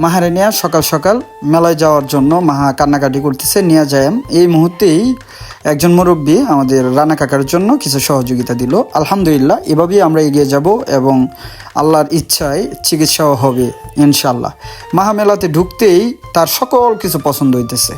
মাহারে নিয়ে সকাল সকাল মেলায় যাওয়ার জন্য মাহা কান্নাকাটি করতেছে, নিয়া যায় এই মুহূর্তেই একজন মুরব্বী আমাদের রানা কাকার জন্য কিছু সহযোগিতা দিল। আলহামদুলিল্লাহ, এভাবেই আমরা এগিয়ে যাব এবং আল্লাহর ইচ্ছায় চিকিৎসাও হবে ইনশাল্লাহ মাহা মেলাতে ঢুকতেই তার সকল কিছু পছন্দ হইতেছে।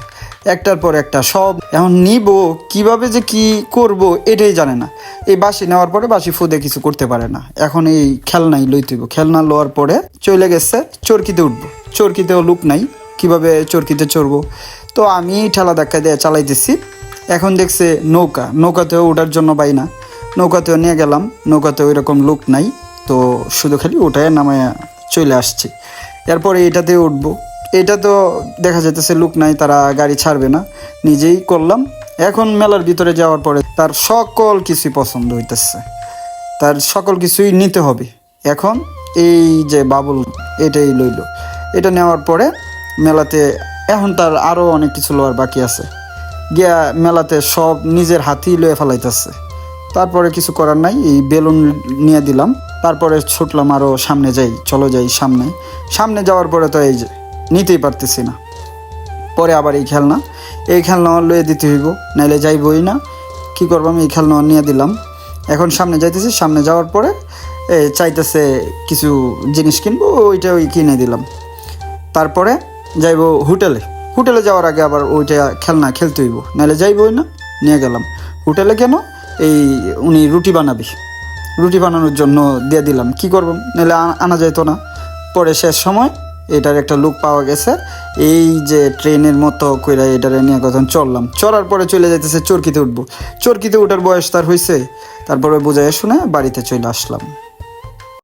একটার পর একটা সব, এখন নিব, কীভাবে যে কি করব এটাই জানে না। এই বাসি নেওয়ার পরে বাসি ফুদে কিছু করতে পারে না। এখন এই খেলনাই লইতেইব খেলনা লওয়ার পরে চলে গেছে, চরকিতে উঠবো। চরকিতেও লুক নাই, কীভাবে চরকিতে চড়বো? তো আমি ঠেলা ধাক্কা দিয়ে চালাইতেছি। এখন দেখছে নৌকা, নৌকাতেও ওঠার জন্য পাই না। নৌকাতেও নিয়ে গেলাম নৌকাতে ওই রকম লুক নাই। তো শুধু খালি ওটায় নামায় চলে আসছি। এরপরে এটাতে উঠবো। এটা তো দেখা যাইতেছে লুক নাই, তারা গাড়ি ছাড়বে না। নিজেই করলাম। এখন মেলার ভিতরে যাওয়ার পরে তার সকল কিছুই পছন্দ হইতেছে। তার সকল কিছুই নিতে হবে। এখন এই যে বাবুল, এটাই লইল। এটা নেওয়ার পরে মেলাতে এখন তার আরও অনেক কিছু লওয়ার বাকি আছে। গিয়া মেলাতে সব নিজের হাতেই লয়ে ফেলাইতেছে। তারপরে কিছু করার নাই এই বেলুন নিয়ে দিলাম। তারপরে ছুটলাম আরও সামনে যাই চলো যাই সামনে। সামনে যাওয়ার পরে তো এই নিতেই পারতেছি না। পরে আবার এই খেলনা এই খেলনা লয়ে দিতে হইব নাইলে যাইবই না। কি করব আমি? এই খেলনা নিয়ে দিলাম। এখন সামনে যাইতেছি সামনে যাওয়ার পরে এ, চাইতেছে কিছু জিনিস কিনবো ওইটা ওই কিনে দিলাম। তারপরে যাইব হোটেলে। হোটেলে যাওয়ার আগে আবার ওইটা খেলনা খেলতে হইব। নাহলে যাইবই না, নিয়ে গেলাম। হোটেলে কেন? এই উনি রুটি বানাবি। রুটি বানানোর জন্য দিয়ে দিলাম। কি করব? নাহলে আনা যাইতো না। পরে শেষ সময় এটার একটা লুক পাওয়া গেছে। এই যে ট্রেনের মতো কইরা এটারে নিয়ে কখন চললাম চড়ার পরে চলে যাইতেছে চরকিতে উঠবো। চরকিতে উঠার বয়স তার হয়েছে তারপরে বুঝাই শুনে বাড়িতে চলে আসলাম।